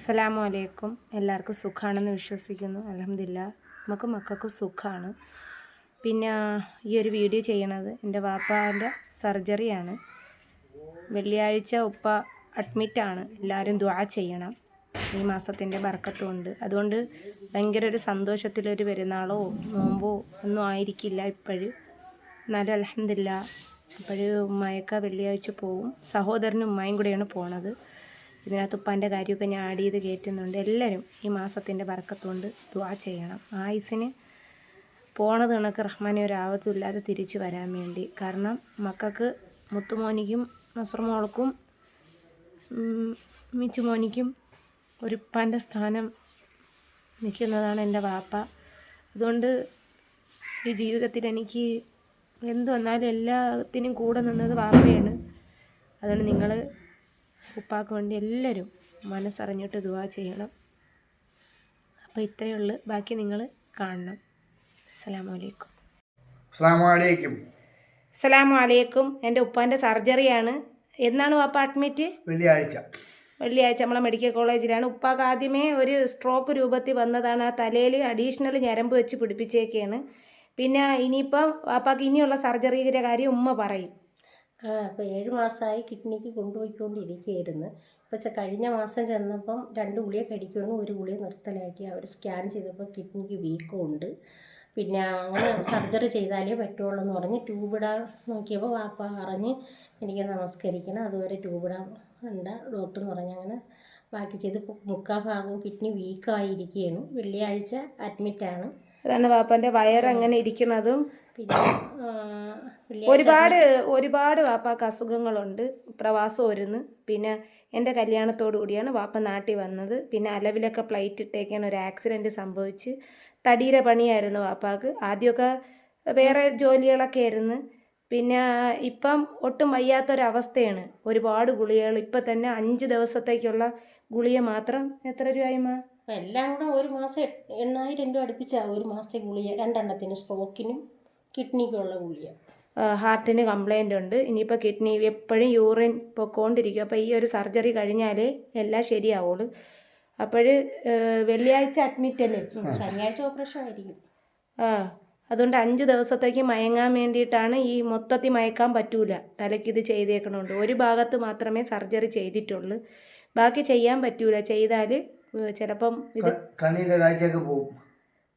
അസ്സലാമു അലൈക്കും എല്ലാവർക്കും സുഖമാണെന്ന് വിശ്വസിക്കുന്നു. അലഹമില്ല നമുക്ക് മക്കൾക്ക് സുഖമാണ് പിന്നെ ഈ ഒരു വീഡിയോ ചെയ്യണത് എന്റെ വാപ്പാന്റെ സർജറിയാണ്. വെള്ളിയാഴ്ച ഉപ്പ അഡ്മിറ്റാണ്. എല്ലാവരും ദ്വാ ചെയ്യണം. ഈ മാസത്തിന്റെ ബർക്കത്തുകൊണ്ട് അതുകൊണ്ട് ഭയങ്കര ഒരു സന്തോഷത്തിലൊരു പെരുന്നാളോ നോമ്പോ ഒന്നും ആയിരിക്കില്ല ഇപ്പോഴും. എന്നാലും അലഹമില്ല ഇപ്പോഴും ഉമ്മയൊക്കെ വെള്ളിയാഴ്ച പോവും. സഹോദരനും ഉമ്മയും കൂടെയാണ് പോണത്. ഇതിനകത്ത് ഉപ്പാന്റെ കാര്യമൊക്കെ ഞാൻ ആഡ് ചെയ്ത് കയറ്റുന്നുണ്ട് എല്ലാവരും ഈ മാസത്തിന്റെ വറക്കത്തുകൊണ്ട് ദ്വാ ചെയ്യണം. ആയുസിന് പോണത് കണക്ക് റഹ്മാനെ ഒരു ആപത്തുമില്ലാതെ തിരിച്ചു വരാൻ വേണ്ടി. കാരണം മക്കൾക്ക് മുത്തുമോനിക്കും നസർമോൾക്കും മിച്ചുമോനിക്കും ഒരു ഉപ്പാന്റെ സ്ഥാനം നിൽക്കുന്നതാണ് എന്റെ വാപ്പ. അതുകൊണ്ട് ഈ ജീവിതത്തിൽ എനിക്ക് എന്തു വന്നാലും എല്ലാത്തിനും കൂടെ നിന്നത് വാപ്പയാണ്. അതുകൊണ്ട് നിങ്ങൾ ഉപ്പാക്ക് വേണ്ടി എല്ലാവരും മനസ്സറിഞ്ഞിട്ട് ദുവാ ചെയ്യണം. അപ്പോൾ ഇത്രയേ ഉള്ളൂ. ബാക്കി നിങ്ങൾ കാണണം. അസ്സലാമു അലൈക്കും. അസ്സലാമു അലൈക്കും. അസ്സലാമു അലൈക്കും. എന്റെ ഉപ്പാന്റെ സർജറിയാണ് എന്നാണ് വാപ്പ അഡ്മിറ്റ്? വെള്ളിയാഴ്ച. വെള്ളിയാഴ്ച നമ്മളെ മെഡിക്കൽ കോളേജിലാണ്. ഉപ്പാക്ക് ആദ്യമേ ഒരു സ്ട്രോക്ക് രൂപത്തിൽ വന്നതാണ്. ആ തലയിൽ അഡീഷണൽ ഞരമ്പ് വെച്ച് പിടിപ്പിച്ചേക്കാണ്. പിന്നെ ഇനിയിപ്പം വാപ്പാക്ക് ഇനിയുള്ള സർജറിയുടെ കാര്യം ഉമ്മ പറയും. ആ അപ്പോൾ ഏഴ് മാസമായി കിഡ്നിക്ക് കൊണ്ടുപോയിക്കൊണ്ടിരിക്കുകയായിരുന്നു. പക്ഷെ കഴിഞ്ഞ മാസം ചെന്നപ്പം രണ്ട് ഗുളിക കഴിക്കുന്നു ഒരു ഗുളിക നിർത്തലാക്കി. അവർ സ്കാൻ ചെയ്തപ്പോൾ കിഡ്നിക്ക് വീക്കം ഉണ്ട് പിന്നെ അങ്ങനെ സർജറി ചെയ്താലേ പറ്റുള്ളൂ എന്ന് പറഞ്ഞ് ട്യൂബിടാൻ നോക്കിയപ്പോൾ വാപ്പ പറഞ്ഞ് എനിക്ക് നമസ്കരിക്കണം അതുവരെ ട്യൂബിടാൻ ഉണ്ട് ഡോക്ടർ എന്ന് പറഞ്ഞ് അങ്ങനെ ബാക്കി ചെയ്ത് മുക്കാ ഭാഗവും കിഡ്നി വീക്കായിരിക്കുകയാണ്. വെള്ളിയാഴ്ച അഡ്മിറ്റാണ്. അതാണ് വാപ്പന്റെ വയർ അങ്ങനെ ഇരിക്കുന്നതും ഒരുപാട് ഒരുപാട് വാപ്പാക്ക് അസുഖങ്ങളുണ്ട്. പ്രവാസം ഒരുന്ന്. പിന്നെ എന്റെ കല്യാണത്തോടു കൂടിയാണ് വാപ്പ നാട്ടിൽ വന്നത്. പിന്നെ അലവിലൊക്കെ പ്ലേറ്റ് ഇട്ടേക്കാണ് ഒരു ആക്സിഡന്റ് സംഭവിച്ച്. തടീര പണിയായിരുന്നു വാപ്പാക്ക്. ആദ്യമൊക്കെ വേറെ ജോലികളൊക്കെ ആയിരുന്നു. പിന്നെ ഇപ്പം ഒട്ടും വയ്യാത്തൊരവസ്ഥയാണ്. ഒരുപാട് ഗുളികകൾ. ഇപ്പം തന്നെ അഞ്ച് ദിവസത്തേക്കുള്ള ഗുളിക മാത്രം എത്ര രൂപയുമാ എല്ലാം കൂടെ ഒരു മാസം എണ്ണായിരം രൂപ അടുപ്പിച്ചാവും ഒരു മാസത്തെ ഗുളിക. രണ്ടെണ്ണത്തിന് സ്ട്രോക്കിനും കിഡ്നിക്കുള്ള ഗുളിക. ഹാർട്ടിന് കംപ്ലൈന്റ് ഉണ്ട്. ഇനിയിപ്പോൾ കിഡ്നി എപ്പോഴും യൂറിൻ പൊക്കോണ്ടിരിക്കും. അപ്പോൾ ഈ ഒരു സർജറി കഴിഞ്ഞാലേ എല്ലാം ശരിയാവുള്ളൂ. അപ്പോൾ വെള്ളിയാഴ്ച അഡ്മിറ്റ് അല്ലേ? ശനിയാഴ്ച ഓപ്പറേഷൻ ആയിരിക്കും. ആ അതുകൊണ്ട് അഞ്ച് ദിവസത്തേക്ക് മയങ്ങാൻ വേണ്ടിയിട്ടാണ് ഈ മൊത്തത്തിൽ മയക്കാൻ പറ്റൂല. തലയ്ക്ക് ഇത് ചെയ്തേക്കണുണ്ട്. ഒരു ഭാഗത്ത് മാത്രമേ സർജറി ചെയ്തിട്ടുള്ളൂ. ബാക്കി ചെയ്യാൻ പറ്റൂല. ചെയ്താൽ ചിലപ്പം ഇത് കണ്ണിന്റെ പോകും.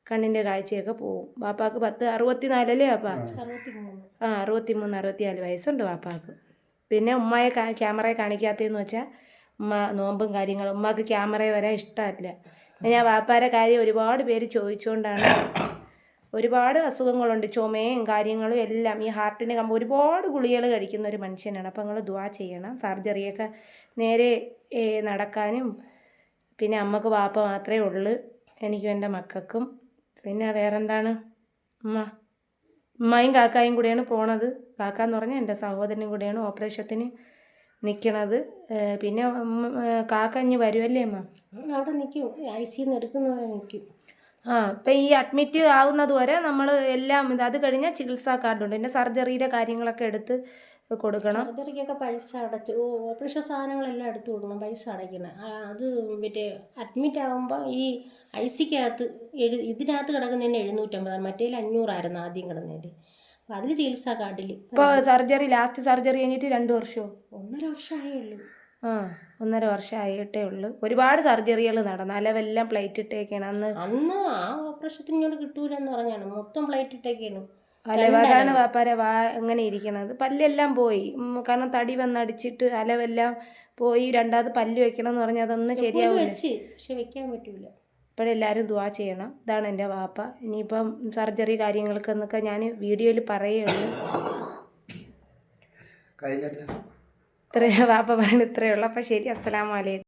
കണ്ണിന്റെ കാഴ്ചയൊക്കെ പോവും. വാപ്പാക്ക് പത്ത് അറുപത്തിനാലല്ലേ വാപ്പാ അറുപത്തി മൂന്ന് ആ അറുപത്തി മൂന്ന് അറുപത്തിനാല് വയസ്സുണ്ട് വാപ്പാക്ക് പിന്നെ ഉമ്മയെ കാ ക്യാമറയെ കാണിക്കാത്തതെന്ന് വെച്ചാൽ ഉമ്മ നോമ്പും കാര്യങ്ങളും ഉമ്മക്ക് ക്യാമറയെ വരാൻ ഇഷ്ടമല്ല ഞാൻ വാപ്പാരെ കാര്യം ഒരുപാട് പേര് ചോദിച്ചുകൊണ്ടാണ് ഒരുപാട് അസുഖങ്ങളുണ്ട്. ചുമയും കാര്യങ്ങളും എല്ലാം ഈ ഹാർട്ടിന് കമ്പ ഒരുപാട് ഗുളികൾ കഴിക്കുന്ന ഒരു മനുഷ്യനാണ്. അപ്പോൾ നിങ്ങൾ ദുവാ ചെയ്യണം. സർജറിയൊക്കെ നേരെ നടക്കാനും പിന്നെ അമ്മയ്ക്ക് വാപ്പ മാത്രമേ ഉള്ളൂ. എനിക്കും എന്റെ മക്കൾക്കും പിന്നെ വേറെന്താണ്? ഉമ്മ. ഉമ്മയും കാക്കായും കൂടെയാണ് പോണത്. കാക്ക എന്ന് പറഞ്ഞാൽ എന്റെ സഹോദരനും കൂടെയാണ് ഓപ്പറേഷത്തിന് നിൽക്കണത് പിന്നെ കാക്ക ഇനി വരുമല്ലേ അമ്മ? അവിടെ നിൽക്കും ഐ സിന്ന് എടുക്കുന്നവരെ നിൽക്കും ആ ഇപ്പം ഈ അഡ്മിറ്റ് ആവുന്നത് വരെ നമ്മൾ എല്ലാം ഇത് അത് കഴിഞ്ഞാൽ ചികിത്സാ കാർഡുണ്ട്. പിന്നെ സർജറിയുടെ കാര്യങ്ങളൊക്കെ എടുത്ത് കൊടുക്കണം. സർജറിക്കൊക്കെ പൈസ അടച്ച് ഓ ഓപ്പറേഷൻ സാധനങ്ങളെല്ലാം എടുത്തു കൊടുക്കണം. പൈസ അടയ്ക്കണം. അത് മറ്റേ അഡ്മിറ്റ് ആകുമ്പോൾ ഈ ഐ സിക്കകത്ത് എഴു ഇതിനകത്ത് കിടക്കുന്നതിന് എഴുന്നൂറ്റമ്പതാണ്. മറ്റേതിൽ അഞ്ഞൂറായിരുന്നു ആദ്യം കിടന്നതിൽ അപ്പോൾ അതിൽ ചികിത്സാ കാർഡിൽ ഇപ്പോൾ സർജറി ലാസ്റ്റ് സർജറി കഴിഞ്ഞിട്ട് രണ്ട് വർഷമോ ഒന്നര വർഷമായേ ഉള്ളൂ ആ ഒന്നര വർഷമായിട്ടേ ഉള്ളൂ. ഒരുപാട് സർജറികൾ നടന്നു അലവെല്ലാം പ്ലേറ്റ് ഇട്ടേക്കാണ്. അന്ന് അന്ന് ആ ഓപ്പറേഷത്തിന് ഇങ്ങോട്ട് കിട്ടൂലെന്ന് പറഞ്ഞാണ്. മൊത്തം പ്ലേറ്റ് ഇട്ടേക്കാണ് അലവാണ് വാപ്പാര വാ എങ്ങനെ ഇരിക്കണത്. പല്ലെല്ലാം പോയി. കാരണം തടി വന്നടിച്ചിട്ട് അലവെല്ലാം പോയി. രണ്ടാമത് പല്ല് വെക്കണം എന്ന് പറഞ്ഞാൽ അതൊന്നും ശരിയാവും വെച്ച് പക്ഷെ വെക്കാൻ പറ്റൂല. ഇപ്പോഴെല്ലാവരും ദുവാ ചെയ്യണം. ഇതാണ് എന്റെ വാപ്പ. ഇനിയിപ്പം സർജറി കാര്യങ്ങൾക്ക് എന്നൊക്കെ ഞാൻ വീഡിയോയിൽ പറയുള്ളൂ ഇത്രയും വാപ്പ പറയുന്നത് ഇത്രയേ ഉള്ളൂ. അപ്പം ശരി അസ്സലാമു അലൈക്കും.